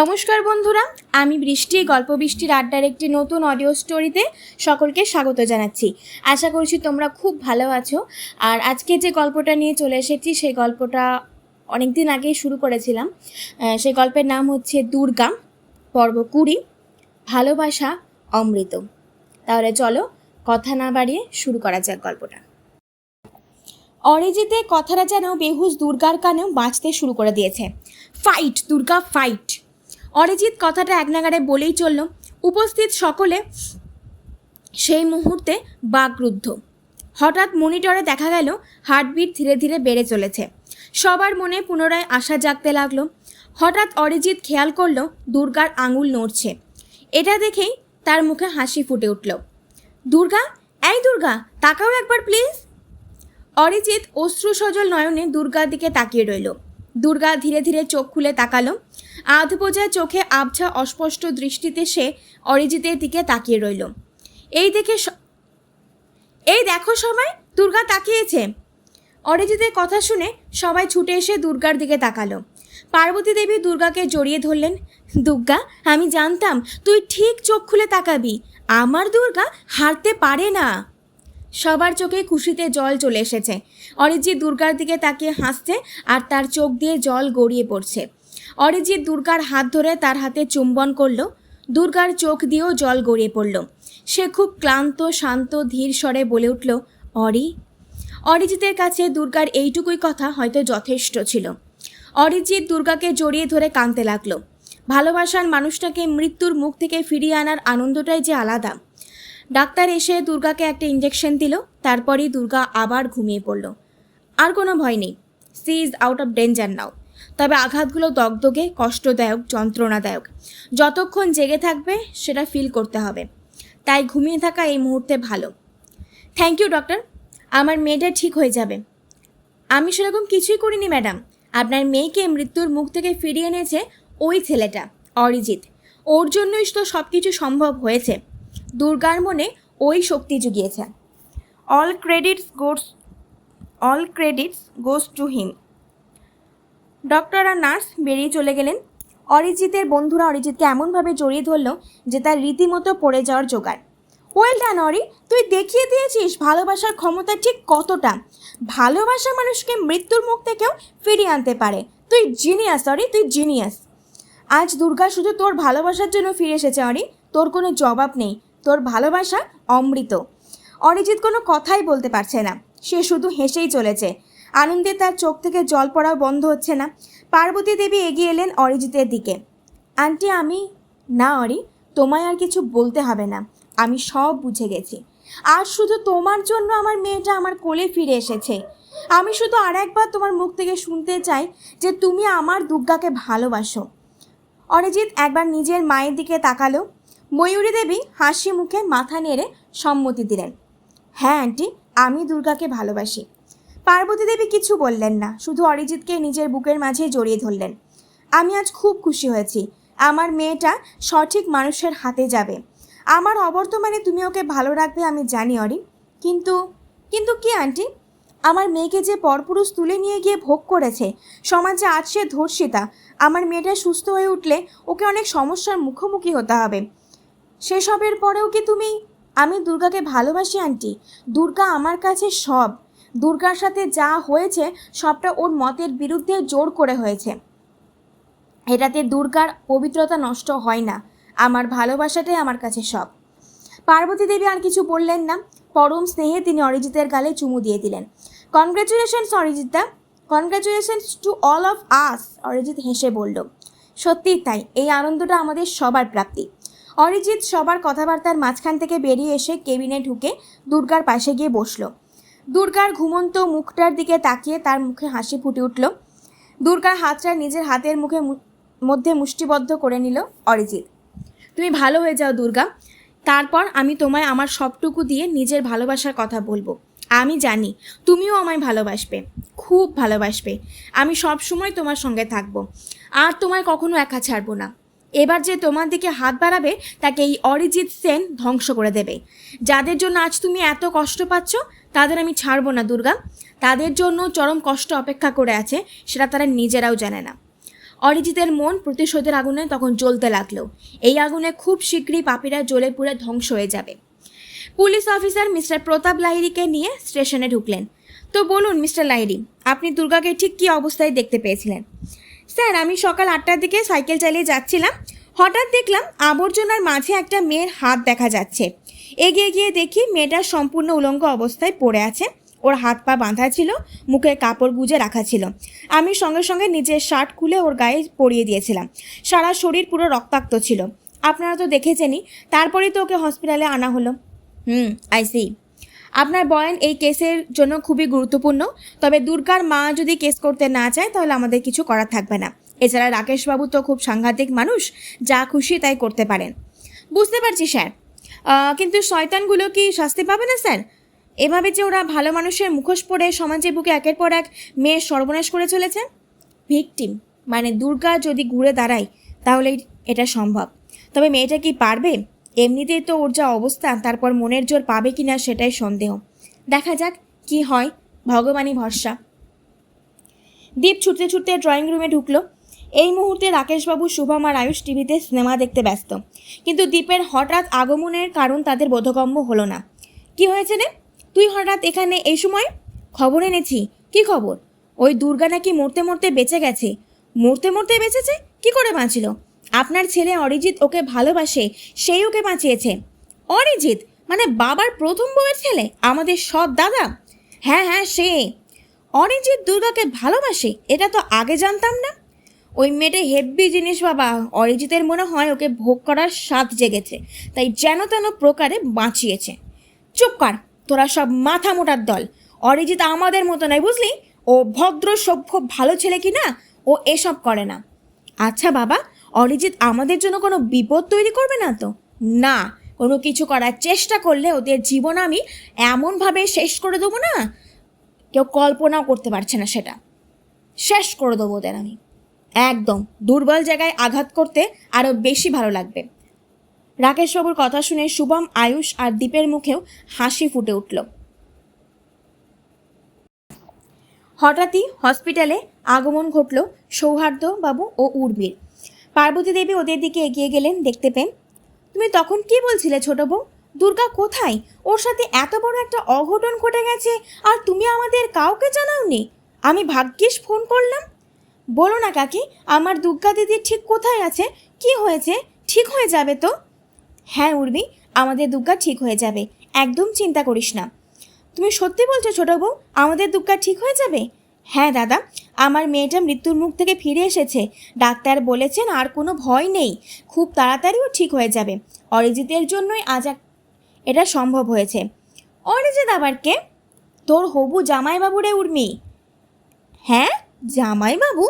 নমস্কার বন্ধুরা, আমি বৃষ্টি গল্প বৃষ্টির আড্ডার একটি নতুন অডিও স্টোরিতে সকলকে স্বাগত জানাচ্ছি। আশা করছি তোমরা খুব ভালো আছো। আর আজকে যে গল্পটা নিয়ে চলে এসেছি, সেই গল্পটা অনেক দিন আগেই শুরু করেছিলাম। সেই গল্পের নাম হচ্ছে দুর্গা, পর্ব কুড়ি, ভালোবাসা, অমৃত। তাহলে চলো কথা না বাড়িয়ে শুরু করা যাক গল্পটা। অরিজিতে কথাটা যেন বেহুশ দুর্গার কানেও বাঁচতে শুরু করে দিয়েছে। ফাইট দুর্গা ফাইট অরিজিৎ কথাটা এক নাগারে বলেই চলল। উপস্থিত সকলে সেই মুহূর্তে বাকরুদ্ধ। হঠাৎ মনিটরে দেখা গেল, হার্টবিট ধীরে ধীরে বেড়ে চলেছে। সবার মনে পুনরায় আশা জাগতে লাগল। হঠাৎ অরিজিৎ খেয়াল করল, দুর্গার আঙুল নড়ছে। এটা দেখেই তার মুখে হাসি ফুটে উঠল। দুর্গা? এই দুর্গা, তাকাও একবার প্লিজ। অরিজিৎ অশ্রু সজল নয়নে দুর্গার দিকে তাকিয়ে রইল। দুর্গা ধীরে ধীরে চোখ খুলে তাকালো। আধ বোঝা চোখে আবছা অস্পষ্ট দৃষ্টিতে সে অরিজিতের দিকে তাকিয়ে রইল। এই দেখে এই দেখো সবাই দুর্গা তাকিয়েছে। অরিজিতের কথা শুনে সবাই ছুটে এসে দুর্গার দিকে তাকালো। পার্বতী দেবী দুর্গাকে জড়িয়ে ধরলেন, দুর্গা, আমি জানতাম তুই ঠিক চোখ খুলে তাকাবি। আমার দুর্গা হারতে পারে না। সবার চোখে খুশিতে জল চলে এসেছে। অরিজিৎ দুর্গার দিকে তাকিয়ে হাসছে আর তার চোখ দিয়ে জল গড়িয়ে পড়ছে। অরিজিৎ দুর্গার হাত ধরে তার হাতে চুম্বন করল। দুর্গার চোখ দিয়েও জল গড়িয়ে পড়ল। সে খুব ক্লান্ত, শান্ত, ধীর স্বরে বলে উঠল, অরি, অরিজিতের কাছে দুর্গার এইটুকুই কথা হয়তো যথেষ্ট ছিল। অরিজিৎ দুর্গাকে জড়িয়ে ধরে কাঁদতে লাগল। ভালোবাসার মানুষটাকে মৃত্যুর মুখ থেকে ফিরিয়ে আনার আনন্দটাই যে আলাদা। ডাক্তার এসে দুর্গাকে একটা ইঞ্জেকশন দিল, তারপরেই দুর্গা আবার ঘুমিয়ে পড়ল। আর কোনো ভয় নেই। She is out of danger now. তবে আঘাতগুলো দগদগে, কষ্টদায়ক, যন্ত্রণাদায়ক। যতক্ষণ জেগে থাকবে, সেটা ফিল করতে হবে। তাই ঘুমিয়ে থাকা এই মুহূর্তে ভালো। থ্যাংক ইউ ডক্টর আমার মেয়েটা ঠিক হয়ে যাবে। আমি সেরকম কিছুই করিনি ম্যাডাম আপনার মেয়েকে মৃত্যুর মুখ থেকে ফিরিয়ে এনেছে ওই ছেলেটা, অরিজিৎ। ওর জন্যই তো সব কিছু সম্ভব হয়েছে। দুর্গার মনে ওই শক্তি জুগিয়েছে। All credits goes all credits goes to him doctor R nurse বেরিয়ে চলে গেলেন। অরিজিতের বন্ধুরা অরিজিৎকে এমনভাবে জড়িয়ে ধরলো যে তার রীতিমতো পড়ে যাওয়ার জোগাড়। Well done Ori. তুই দেখিয়ে দিয়েছিস ভালোবাসার ক্ষমতা ঠিক কতটা? ভালোবাসা মানুষকে মৃত্যুর মুখ থেকেও ফিরিয়ে আনতে পারে। তুই জিনিয়াস অরি, তুই জিনিয়াস আজ দুর্গা শুধু তোর ভালোবাসার জন্য ফিরে এসেছে, অরি। তোর কোনো জবাব নেই। তোর ভালোবাসা অমৃত। অরিজিৎ কোনো কথাই বলতে পারছে না। সে শুধু হেসেই চলেছে। আনন্দে তার চোখ থেকে জল পড়াও বন্ধ হচ্ছে না। পার্বতী দেবী এগিয়ে এলেন অরিজিতের দিকে। আন্টি, আমি, না অরি, তোমায় আর কিছু বলতে হবে না। আমি সব বুঝে গেছি। আর শুধু তোমার জন্য আমার মেয়েটা আমার কোলে ফিরে এসেছে। আমি শুধু আর একবার তোমার মুখ থেকে শুনতে চাই যে তুমি আমার দুর্গাকে ভালোবাসো। অরিজিৎ একবার নিজের মায়ের দিকে তাকালো। ময়ূরী দেবী হাসি মুখে মাথা নেড়ে সম্মতি দিলেন। হ্যাঁ আন্টি, আমি দুর্গাকে ভালোবাসি। পার্বতী দেবী কিছু বললেন না, শুধু অরিজিৎকে নিজের বুকের মাঝে জড়িয়ে ধরলেন। আমি আজ খুব খুশি হয়েছি, আমার মেয়েটা সঠিক মানুষের হাতে যাবে। আমার অবর্তমানে তুমি ওকে ভালো রাখবে আমি জানি অরি কিন্তু কিন্তু কি, আন্টি? আমার মেয়েকে যে পরপুরুষ তুলে নিয়ে গিয়ে ভোগ করেছে, সমাজে আজ সে ধর্ষিতা। আমার মেয়েটা সুস্থ হয়ে উঠলে ওকে অনেক সমস্যার মুখোমুখি হতে হবে। সেসবের পরেও কি তুমি, আমি দুর্গাকে ভালোবাসি, আন্টি। দুর্গা আমার কাছে সব। দুর্গার সাথে যা হয়েছে, সবটা ওর মতের বিরুদ্ধে জোর করে হয়েছে। এটাতে দুর্গার পবিত্রতা নষ্ট হয় না। আমার ভালোবাসাটাই আমার কাছে সব। পার্বতী দেবী আর কিছু বললেন না। পরম স্নেহে তিনি অরিজিতের গালে চুমু দিয়ে দিলেন। Congratulations Arijita congratulations to all of us Arijit হেসে বলল। সত্যিই তাই, এই আনন্দটা আমাদের সবার প্রাপ্তি। অরিজিৎ সবার কথাবার্তার মাঝখান থেকে বেরিয়ে এসে কেবিনে ঢুকে দুর্গার পাশে গিয়ে বসল। দুর্গার ঘুমন্ত মুখটার দিকে তাকিয়ে তার মুখে হাসি ফুটে উঠল। দুর্গার হাতটা নিজের হাতের মুখে মধ্যে মুষ্টিবদ্ধ করে নিল, অরিজিৎ, তুমি ভালো হয়ে যাও দুর্গা। তারপর আমি তোমায় আমার সবটুকু দিয়ে নিজের ভালোবাসার কথা বলব। আমি জানি তুমিও আমায় ভালোবাসবে, খুব ভালোবাসবে। আমি সব সময় তোমার সঙ্গে থাকব। আর তোমায় কখনো একা ছাড়বো না। এবার যে তোমার দিকে হাত বাড়াবে, তাকে এই অরিজিৎ সেন ধ্বংস করে দেবে। যাদের জন্য আজ তুমি এত কষ্ট পাচ্ছ, তাদের আমি ছাড়বো না, দুর্গা। তাদের জন্য চরম কষ্ট অপেক্ষা করে আছে, সেটা তারা নিজেরাও জানে না। অরিজিতের মন প্রতিশোধের আগুনে তখন জ্বলতে লাগল। এই আগুনে খুব শীঘ্রই পাপীরা জ্বলে পুড়ে ধ্বংস হয়ে যাবে। পুলিশ অফিসার মিস্টার প্রতাপ লাহিড়িকে নিয়ে স্টেশনে ঢুকলেন। তো বলুন, মিস্টার লাহিড়ি, আপনি দুর্গাকে ঠিক কী অবস্থায় দেখতে পেয়েছিলেন? স্যার, আমি সকাল আটটার দিকে সাইকেল চালিয়ে যাচ্ছিলাম। হঠাৎ দেখলাম আবর্জনার মাঝে একটা মেয়ের হাত দেখা যাচ্ছে। এগিয়ে গিয়ে দেখি মেয়েটা সম্পূর্ণ উলঙ্গ অবস্থায় পড়ে আছে। ওর হাত পা বাঁধা ছিল, মুখে কাপড় গুজে রাখা ছিল। আমি সঙ্গে সঙ্গে নিজের শার্ট খুলে ওর গায়ে পরিয়ে দিয়েছিলাম। সারা শরীর পুরো রক্তাক্ত ছিল। আপনারা তো দেখেছেনই, তারপরেই তো ওকে হসপিটালে আনা হলো। হুম আই সি আপনার বয়ান এই কেসের জন্য খুবই গুরুত্বপূর্ণ। তবে দুর্গার মা যদি কেস করতে না চায়, তাহলে আমাদের কিছু করার থাকবে না। এছাড়া রাকেশবাবু তো খুব সাংঘাতিক মানুষ, যা খুশি তাই করতে পারেন। বুঝতে পারছি, স্যার। কিন্তু শয়তানগুলো কি শাস্তি পাবে না, স্যার? এভাবে যে ওরা ভালো মানুষের মুখোশ পরে সমাজের বুকে একের পর এক মেয়ের সর্বনাশ করে চলেছে? ভিকটিম মানে দুর্গা যদি ঘুরে দাঁড়ায়, তাহলে এটা সম্ভব। তবে মেয়েটা কি পারবে? এমনিতেই তো ওর যা অবস্থা, তারপর মনের জোর পাবে কি না সেটাই সন্দেহ। দেখা যাক কি হয়, ভগবানই ভরসা। দীপ ছুটতে ছুটতে ড্রয়িং রুমে ঢুকলো। এই মুহূর্তে রাকেশবাবু, শুভম আর আয়ুষ টিভিতে সিনেমা দেখতে ব্যস্ত। কিন্তু দীপের হঠাৎ আগমনের কারণ তাদের বোধগম্য হলো না। কি হয়েছে রে? তুই হঠাৎ এখানে এই সময়? খবর এনেছি। কি খবর? ওই দুর্গা নাকি মরতে মরতে বেঁচে গেছে। মরতে মরতে বেঁচেছে? কি করে বাঁচল? আপনার ছেলে অরিজিৎ ওকে ভালোবাসে, সেই ওকে বাঁচিয়েছে। অরিজিৎ? মানে বাবার প্রথম বউয়ের ছেলে? আমাদের সৎ দাদা? হ্যাঁ হ্যাঁ সে। অরিজিৎ দুর্গাকে ভালোবাসে, এটা তো আগে জানতাম না। ওই মেয়েটা হেব্বি জিনিস বাবা, অরিজিতের মনে হয় ওকে ভোগ করার স্বাদ জেগেছে, তাই যেন তেন প্রকারে বাঁচিয়েছে। চুপ কর, তোরা সব মাথা মোটার দল। অরিজিৎ আমাদের মতো নয়, বুঝলি? ও ভদ্র, সভ্য, ভালো ছেলে কি না ও এসব করে না। আচ্ছা বাবা অরিজিৎ আমাদের জন্য কোনো বিপদ তৈরি করবে না তো? না, কোনো কিছু করার চেষ্টা করলে ওদের জীবন আমি এমনভাবে শেষ করে দেবো না? কেউ কল্পনাও করতে পারছে না সেটা। শেষ করে দেবো ওদের আমি। একদম, দুর্বল জায়গায় আঘাত করতে আরও বেশি ভালো লাগবে। রাকেশবাবুর কথা শুনে শুভম, আয়ুষ আর দীপের মুখেও হাসি ফুটে উঠল। হঠাৎই হসপিটালে আগমন ঘটল সৌহার্দ্য বাবু ও উর্মির। পার্বতী দেবী ওদের দিকে এগিয়ে গেলেন দেখতে পেন তুমি তখন কি বলছিলে ছোট বউ? দুর্গা কোথায়? ওর সাথে এত বড় একটা অঘটন ঘটে গেছে আর তুমি আমাদের কাউকে জানাওনি? আমি ভাগ্যিস ফোন করলাম। বলো না কাকি, আমার দুর্গা দিদি ঠিক কোথায় আছে? কি হয়েছে? ঠিক হয়ে যাবে তো? হ্যাঁ উর্মি, আমাদের দুর্গা ঠিক হয়ে যাবে। একদম চিন্তা করিস না। তুমি সত্যি বলছো ছোট বউ, আমাদের দুর্গা ঠিক হয়ে যাবে? হ্যাঁ দাদা, আমার মেয়েটা মৃত্যুর মুখ থেকে ফিরে এসেছে। ডাক্তার বলেছেন আর কোনো ভয় নেই। খুব তাড়াতাড়িও ঠিক হয়ে যাবে। অরিজিতের জন্যই আজ এটা সম্ভব হয়েছে। অরিজিৎ আবার কে? তোর হবু জামাইবাবুরে উর্মি। হ্যাঁ জামাইবাবু?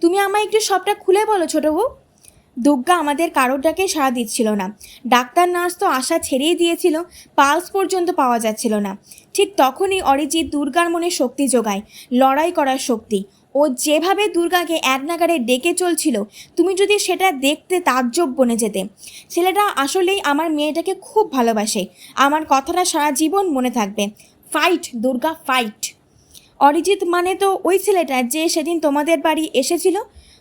তুমি আমায় একটু সবটা খুলে বলো ছোটো বউ। দুর্গা আমাদের কারোরটাকে সাড়া দিচ্ছিল না। ডাক্তার, নার্স তো আশা ছেড়েই দিয়েছিল, পালস পর্যন্ত পাওয়া যাচ্ছিল না। ঠিক তখনই অরিজিৎ দুর্গার মনে শক্তি যোগায়, লড়াই করার শক্তি। ও যেভাবে দুর্গাকে এক নাগারে ডেকে চলছিল, তুমি যদি সেটা দেখতে তাজ্জব বনে যেতে। ছেলেটা আসলেই আমার মেয়েটাকে খুব ভালোবাসে, আমার কথাটা সারা জীবন মনে থাকবে। Fight, Durga, fight. অরিজিৎ মানে তো ওই ছেলেটা যে সেদিন তোমাদের বাড়ি এসেছিল?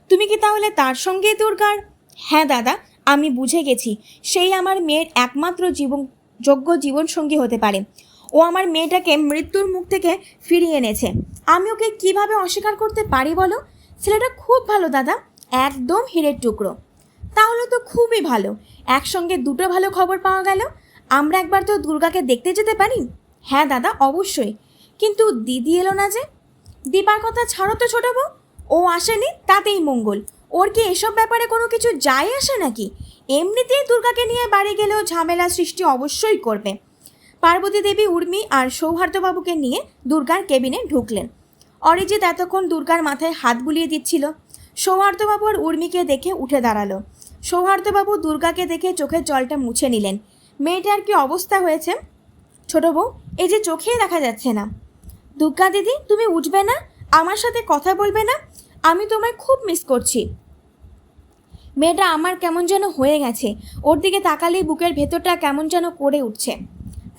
তুমি কি তাহলে তার সঙ্গে দুর্গার? হ্যাঁ দাদা, আমি বুঝে গেছি। সেই আমার মেয়ের একমাত্র জীবন, যোগ্য জীবনসঙ্গী হতে পারে। ও আমার মেয়েটাকে মৃত্যুর মুখ থেকে ফিরিয়ে এনেছে। আমি ওকে কীভাবে অস্বীকার করতে পারি বলো? ছেলেটা খুব ভালো দাদা, একদম হিরের টুকরো। তাহলে তো খুবই ভালো। একসঙ্গে দুটো ভালো খবর পাওয়া গেল। আমরা একবার তো দুর্গাকে দেখতে যেতে পারি? হ্যাঁ দাদা, অবশ্যই। কিন্তু দিদি এলো না যে? দীপার কথা ছাড়ো তো ছোট বউ। ও আসেনি, তাতেই মঙ্গল। ওর কি এসব ব্যাপারে কোনো কিছু যায় আসে নাকি? এমনিতেই দুর্গাকে নিয়ে বাড়ি গেলেও ঝামেলা সৃষ্টি অবশ্যই করবে। পার্বতী দেবী উর্মি আর সৌহার্দ্যবাবুকে নিয়ে দুর্গার কেবিনে ঢুকলেন। অরিজিৎ এতক্ষণ দুর্গার মাথায় হাত বুলিয়ে দিচ্ছিল। সৌহার্দ্যবাবু আর উর্মিকে দেখে উঠে দাঁড়াল। সৌহার্দ্যবাবু দুর্গাকে দেখে চোখের জলটা মুছে নিলেন। মেয়েটার কি অবস্থা হয়েছে? ছোট বউ, এই যে চোখেই দেখা যাচ্ছে না। দুর্গা দিদি, তুমি উঠবে না? আমার সাথে কথা বলবে না? আমি তোমায় খুব মিস করছি। মেয়েটা আমার কেমন যেন হয়ে গেছে। ওর দিকে তাকালেই বুকের ভেতরটা কেমন যেন করে উঠছে।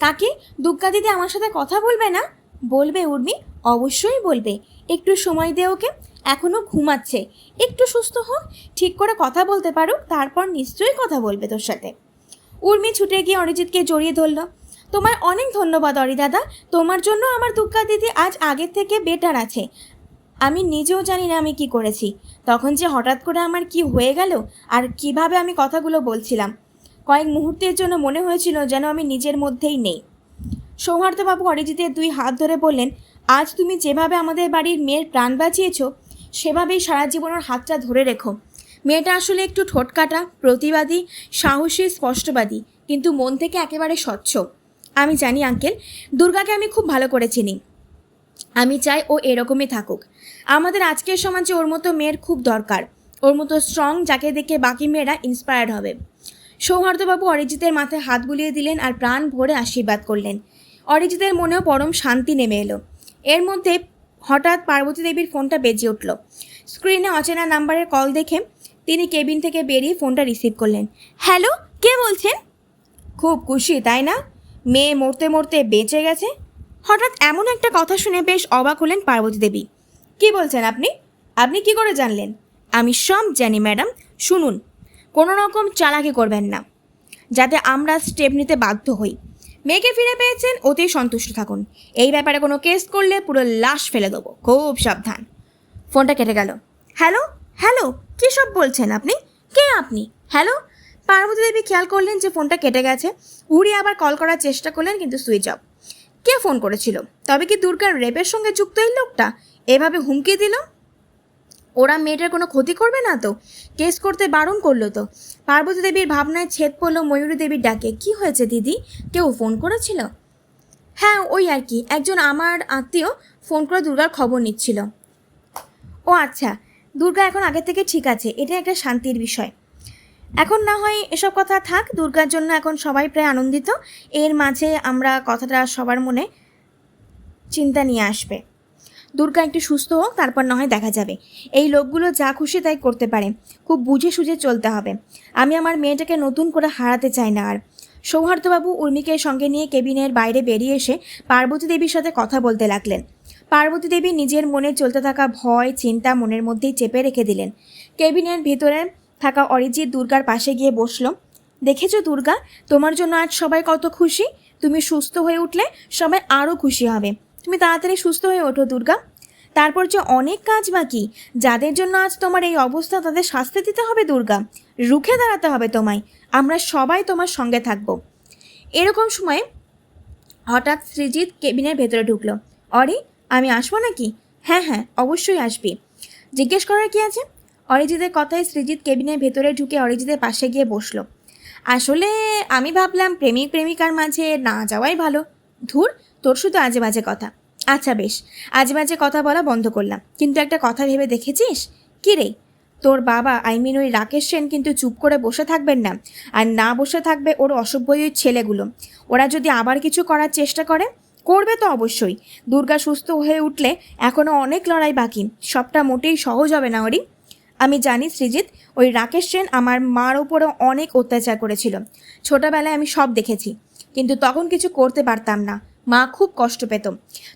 কাকি, দুগ্গা দিদি আমার সাথে কথা বলবে না? বলবে উর্মি, অবশ্যই বলবে। একটু সময় দে ওকে এখনও ঘুমাচ্ছে। একটু সুস্থ হোক ঠিক করে কথা বলতে পারুক, তারপর নিশ্চয়ই কথা বলবে তোর সাথে। উর্মি ছুটে গিয়ে অরিজিৎকে জড়িয়ে ধরল। তোমার অনেক ধন্যবাদ অরি দাদা তোমার জন্য আমার দুগ্গা দিদি আজ আগের থেকে বেটার আছে। আমি নিজেও জানি না আমি কি করেছি। তখন যে হঠাৎ করে আমার কি হয়ে গেল আর কীভাবে আমি কথাগুলো বলছিলাম, কয়েক মুহূর্তের জন্য মনে হয়েছিল যেন আমি নিজের মধ্যেই নেই। সৌহার্দ্যবাবু অরিজিতের দুই হাত ধরে বললেন, আজ তুমি যেভাবে আমাদের বাড়ির মেয়ের প্রাণ বাঁচিয়েছ, সেভাবেই সারা জীবনের হাতটা ধরে রেখো। মেয়েটা আসলে একটু ঠোঁটকাটা প্রতিবাদী, সাহসী, স্পষ্টবাদী, কিন্তু মন থেকে একেবারে স্বচ্ছ। আমি জানি, আঙ্কেল, দুর্গাকে আমি খুব ভালো করে চিনি। আমি চাই ও এরকমই থাকুক। আমাদের আজকের সমাজে ওর মতো মেয়ের খুব দরকার। ওর মতো স্ট্রং যাকে দেখে বাকি মেয়েরা ইন্সপায়ার্ড হবে। সৌহার্দ্যবাবু অরিজিতের মাথায় হাত বুলিয়ে দিলেন আর প্রাণ ভরে আশীর্বাদ করলেন। অরিজিতের মনেও পরম শান্তি নেমে এলো। এর মধ্যে হঠাৎ পার্বতী দেবীর ফোনটা বেজে উঠল। স্ক্রিনে অচেনা নাম্বারের কল দেখে তিনি কেবিন থেকে বেরিয়ে ফোনটা রিসিভ করলেন। হ্যালো কে বলছেন? খুব খুশি, তাই না? মেয়ে মরতে মরতে বেঁচে গেছে। হঠাৎ এমন একটা কথা শুনে বেশ অবাক হলেন পার্বতী দেবী। কি বলছেন আপনি? আপনি কি করে জানলেন? আমি সব জানি, ম্যাডাম। শুনুন, কোনো রকম চালাকি করবেন না, যাতে আমরা স্টেপ নিতে বাধ্য হই। মেয়েকে ফিরে পেয়েছেন ওতেই সন্তুষ্ট থাকুন। এই ব্যাপারে কোনো কেস করলে পুরো লাশ ফেলে দেবো। খুব সাবধান। ফোনটা কেটে গেল। হ্যালো? হ্যালো? কী সব বলছেন আপনি? কে আপনি? হ্যালো? পার্বতী দেবী খেয়াল করলেন যে ফোনটা কেটে গেছে। উড়ি আবার কল করার চেষ্টা করলেন, কিন্তু সুইচ অফ। কে ফোন করেছিল? তবে কি দুর্গার রেপের সঙ্গে যুক্ত এই লোকটা? এভাবে হুমকি দিল? ওরা মেয়েটার কোনো ক্ষতি করবে না তো? কেস করতে বারণ করল তো? পার্বতী দেবীর ভাবনায় ছেদ পড়ল ময়ূরী দেবীর ডাকে। কি হয়েছে দিদি? কেউ ফোন করেছিল? হ্যাঁ ওই আর কি। একজন আমার আত্মীয় ফোন করে দুর্গার খবর নিচ্ছিল। ও আচ্ছা দুর্গা এখন আগে থেকে ঠিক আছে। এটা একটা শান্তির বিষয়। এখন না হয় এসব কথা থাক, দুর্গার জন্য এখন সবাই প্রায় আনন্দিত। এর মাঝে আমরা কথাটা সবার মনে চিন্তা নিয়ে আসবে। দুর্গা একটু সুস্থ হোক, তারপর না হয় দেখা যাবে। এই লোকগুলো যা খুশি তাই করতে পারে। খুব বুঝে সুঝে চলতে হবে। আমি আমার মেয়েটাকে নতুন করে হারাতে চাই না আর। সৌহার্দ্যবাবু উর্মিকে সঙ্গে নিয়ে কেবিনের বাইরে বেরিয়ে এসে পার্বতী দেবীর সাথে কথা বলতে লাগলেন। পার্বতী দেবী নিজের মনে চলতে থাকা ভয়, চিন্তা মনের মধ্যেই চেপে রেখে দিলেন। কেবিনের ভিতরে থাকা অরিজিৎ দুর্গার পাশে গিয়ে বসল। দেখেছ দুর্গা, তোমার জন্য আজ সবাই কত খুশি? তুমি সুস্থ হয়ে উঠলে সবাই আরও খুশি হবে। তুমি তাড়াতাড়ি সুস্থ হয়ে ওঠো, দুর্গা। তারপর যে অনেক কাজ বাকি, যাদের জন্য আজ তোমার এই অবস্থা তাদের শাস্তি দিতে হবে, দুর্গা। রুখে দাঁড়াতে হবে তোমায়। আমরা সবাই তোমার সঙ্গে থাকব। এরকম সময় হঠাৎ সৃজিৎ কেবিনের ভেতরে ঢুকলো। অরি, আমি আসব নাকি? হ্যাঁ হ্যাঁ অবশ্যই আসবি। জিজ্ঞেস করার কি আছে? অরিজিতের কথায় সৃজিৎ কেবিনের ভেতরে ঢুকে অরিজিতের পাশে গিয়ে বসল। আসলে আমি ভাবলাম প্রেমিক প্রেমিকার মাঝে না যাওয়াই ভালো। ধুর তোর শুধু আজে বাজে কথা। আচ্ছা বেশ, আজে বাজে কথা বলা বন্ধ করলাম। কিন্তু একটা কথা ভেবে দেখেছিস? কি রে? তোর বাবা আই মিন ওই রাকেশ সেন কিন্তু চুপ করে বসে থাকবেন না। আর না বসে থাকবে ওর অসভ্য ওই ছেলেগুলো। ওরা যদি আবার কিছু করার চেষ্টা করে, করবে তো অবশ্যই। দুর্গা সুস্থ হয়ে উঠলে এখনও অনেক লড়াই বাকি। সবটা মোটেই সহজ হবে না ওরই আমি জানি সৃজিৎ ওই রাকেশ সেন আমার মার ওপরেও অনেক অত্যাচার করেছিল। ছোটবেলায় আমি সব দেখেছি। কিন্তু তখন কিছু করতে পারতাম না। মা খুব কষ্ট পেত।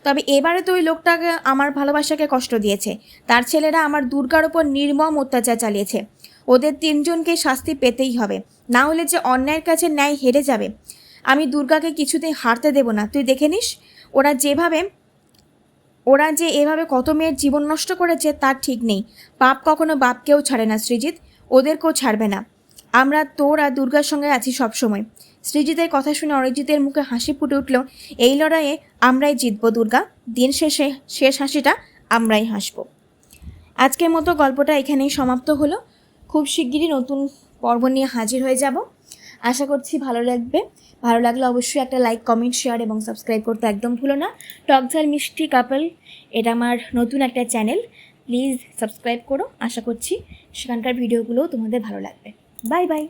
তবে এবারে তো ওই লোকটাকে, আমার ভালোবাসাকে কষ্ট দিয়েছে। তার ছেলেরা আমার দুর্গার ওপর নির্মম অত্যাচার চালিয়েছে। ওদের তিনজনকে শাস্তি পেতেই হবে। না হলে যে অন্যায়ের কাছে ন্যায় হেরে যাবে। আমি দুর্গাকে কিছুতেই হারতে দেব না। তুই দেখে নিস, ওরা যেভাবে, ওরা যে এভাবে কত মেয়ের জীবন নষ্ট করেছে তার ঠিক নেই। পাপ কখনো বাপকেও ছাড়ে না সৃজিৎ ওদেরকেও ছাড়বে না। আমরা তোর আর দুর্গার সঙ্গে আছি সবসময়। সৃজিতের কথা শুনে অরিজিতের মুখে হাসি ফুটে উঠল, এই লড়াইয়ে আমরাই জিতব, দুর্গা। দিন শেষে শেষ হাসিটা আমরাই হাসব। আজকের মতো গল্পটা এখানেই সমাপ্ত হলো। খুব শিগগিরই নতুন পর্ব নিয়ে হাজির হয়ে যাব। আশা করছি ভালো লাগবে। ভালো লাগলে অবশ্যই একটা লাইক, কমেন্ট, শেয়ার এবং সাবস্ক্রাইব করতে একদম ভুলো না। টকঝাল মিষ্টি কাপল, এটা আমার নতুন একটা চ্যানেল। প্লিজ সাবস্ক্রাইব করো। আশা করছি সেখানকার ভিডিওগুলোও তোমাদের ভালো লাগবে। Bye bye.